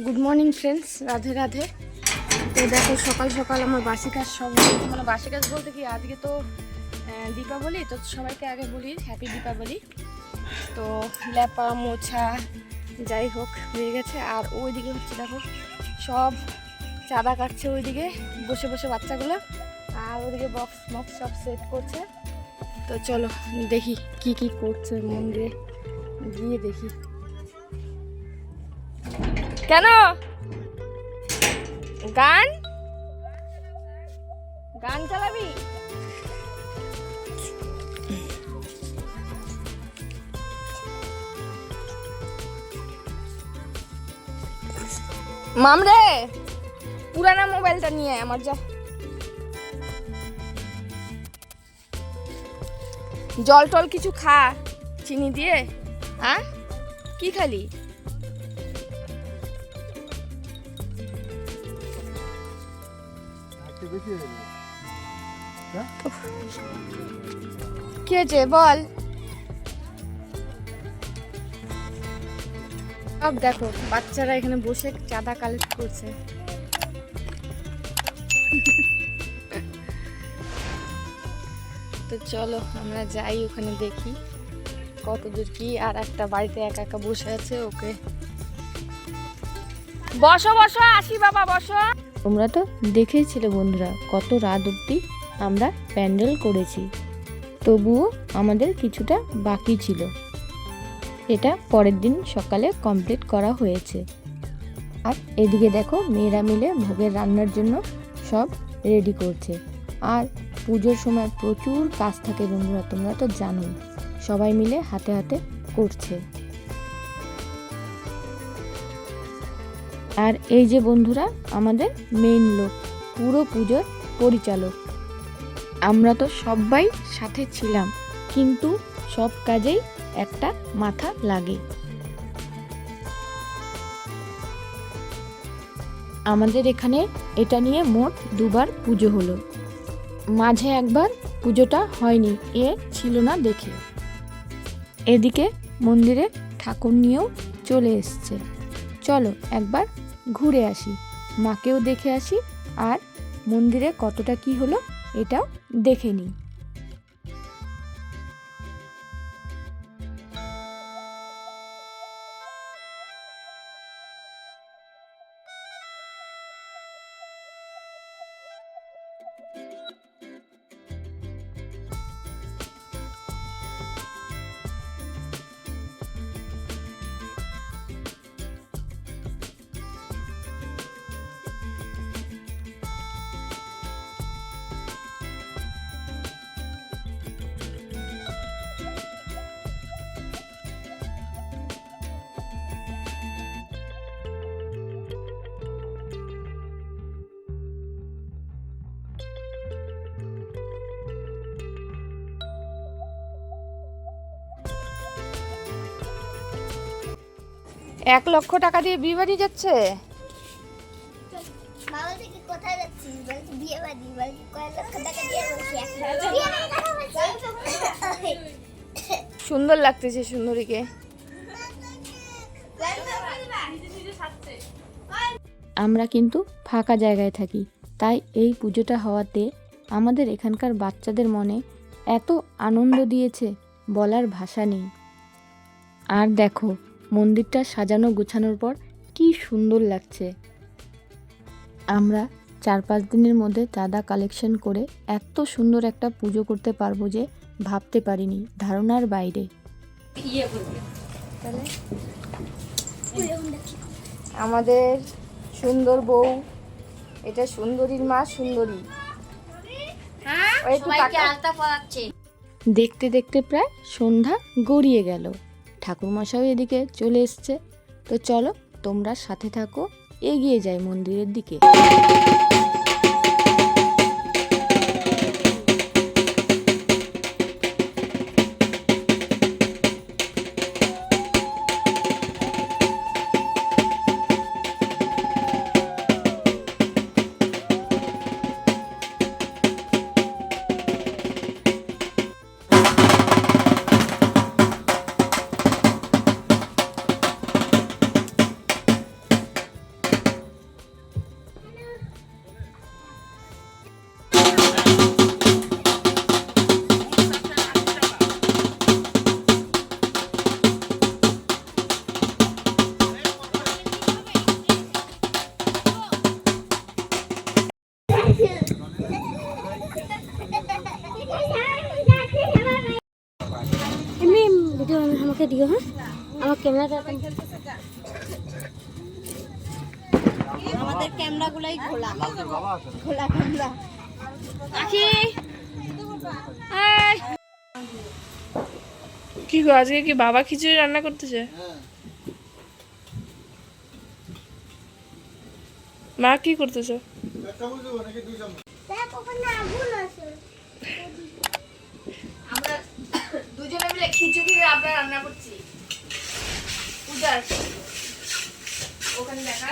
Good morning friends Radhe Radhe. তো দেখো, সকাল সকাল আমার বাসি কাজ সব মানে বাসি কাজ বলতে কি, আজকে তো দীপাবলি, তো সবাইকে আগে বলি হ্যাপি দীপাবলি। তো ল্যাপা, মোছা, যাই হোক, হয়ে গেছে। আর ওইদিকে হচ্ছে দেখো, সব চাঁদা কাটছে ওইদিকে, বসে বসে বাচ্চাগুলো। আর ওইদিকে বক্স মক্স সব সেট করছে। তো চলো, দেখি কি কি করছে মন্দিরে গিয়ে দেখি। কেন? গান? গান চালাবি? মামরে পুরানা মোবাইলটা নিয়ে আমার, যা। জল টল কিছু খা, চিনি দিয়ে হ্যাঁ? কি খালি? কি হয়েছে বল। সব দেখো, বাচ্চারা এখানে বসে চাঁদা কালেক্ট করছে। তো চলো, আমরা যাই ওখানে দেখি কতদূর কি আর একটা বাড়িতে একা একা বসে আছে ওকে। বসো বসো, আসি বাবা, বসো। তোমরা তো দেখেইছিলে বন্ধুরা, কত রাত অবধি আমরা প্যান্ডেল করেছি। তবুও আমাদের কিছুটা বাকি ছিল। এটা পরের দিন সকালে কমপ্লিট করা হয়েছে। আর এদিকে দেখো, মেয়েরা মিলে ভোগের রান্নার জন্য সব রেডি করছে। আর পুজোর সময় প্রচুর কাজ থাকে বন্ধুরা, তোমরা তো জানোই। সবাই মিলে হাতে হাতে করছে। আর এই যে বন্ধুরা, আমাদের মেইন লোক, পুরো পুজোর পরিচালক। আমরা তো সবাই সাথে ছিলাম, কিন্তু সব কাজেই একটা মাথা লাগে। আমাদের এখানে এটা নিয়ে মোট দুবার পুজো হলো। মাঝে একবার পুজোটা হয়নি, এ ছিল না দেখে। এদিকে মন্দিরে ঠাকুর নিয়েও চলে এসছে। চলো একবার ঘুরে আসি। মাকেও দেখে আসি আর মন্দিরে কতটা কি হলো এটাও দেখে নিই। এক লক্ষ টাকা দিয়ে বিয়ে বাড়ি যাচ্ছে। সুন্দর লাগতেছে সুন্দরীকে। আমরা কিন্তু ফাঁকা জায়গায় থাকি তাই এই পুজোটা হওয়াতে আমাদের এখানকার বাচ্চাদের মনে এত আনন্দ দিয়েছে বলার ভাষা নেই। আর দেখো মন্দিরটা সাজানো গোছানোর পর কি সুন্দর লাগছে। আমরা চার পাঁচ দিনের মধ্যে চাঁদা কালেকশন করে এত সুন্দর একটা পুজো করতে পারব যে ভাবতে পারিনি ধারণার বাইরে। আমাদের সুন্দর বউ এটা সুন্দরীর মা সুন্দরী। ওই দেখতে দেখতে প্রায় সন্ধ্যা গড়িয়ে গেল। ঠাকুরমশাও এদিকে চলে এসছে। তো চলো তোমরা সাথে থাকো এগিয়ে যাই মন্দিরের দিকে। দিও হ্যাঁ? আমার ক্যামেরাটা আমাদের ক্যামেরাগুলাই খোলা খোলা ক্যামেরা। আখি! কি গো আজকে কি বাবা খিচুড়ি রান্না করতেছে? মা কি করতেছে? আমরা দুজনে মিলে খিচুড়ি রান্না করছি। পূজার ওখানে দেখা